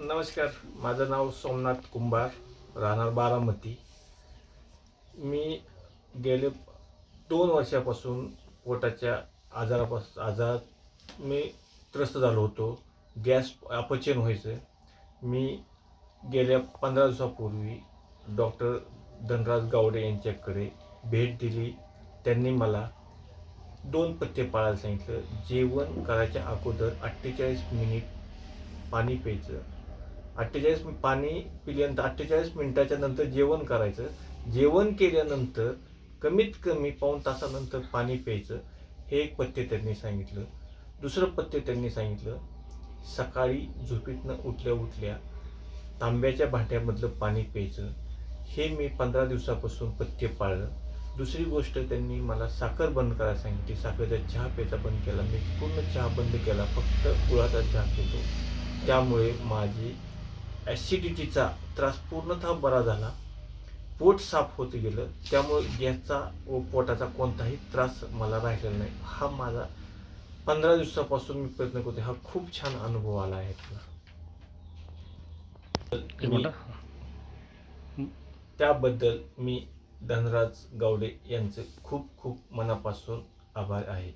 नमस्कार माझं नाव सोमनाथ कुंभार राहणार बारामती. मी गेले दोन वर्षापासून पोटाच्या आजारापासून आजार मी त्रस्त झालो होतो. गॅस अपचन व्हायचं. मी गेल्या पंधरा दिवसापूर्वी डॉक्टर धनराज गावडे यांच्याकडे भेट दिली. त्यांनी मला दोन पथ्य पाळायला सांगितलं. जेवण करायच्या अगोदर अठ्ठेचाळीस मिनिट पाणी प्यायचं. अठ्ठेचाळीस पाणी पिल्यानंतर अठ्ठेचाळीस मिनिटाच्या नंतर जेवण करायचं. जेवण केल्यानंतर कमीत कमी पाऊण तासानंतर पाणी प्यायचं. हे एक पथ्य त्यांनी सांगितलं. दुसरं पथ्य त्यांनी सांगितलं सकाळी झोपेतनं उठल्या उठल्या तांब्याच्या भांड्यामधलं पाणी प्यायचं. हे मी पंधरा दिवसापासून पथ्य पाळलं. दुसरी गोष्ट त्यांनी मला साखर बंद करायला सांगितली. साखरेचा चहा प्यायचा बंद केला. मी पूर्ण चहा बंद केला. फक्त गुळाचा चहा पितो. त्यामुळे माझी ॲसिडिटीचा त्रास पूर्णतः बरा झाला. पोट साफ होत गेलं. त्यामुळे गॅसचा व पोटाचा कोणताही त्रास मला राहिलेला नाही. हा माझा पंधरा दिवसापासून मी प्रयत्न करतो हा खूप छान अनुभव आला आहे मला त्याबद्दल मी धनराज गावडे यांचे खूप खूप मनापासून आभार आहे.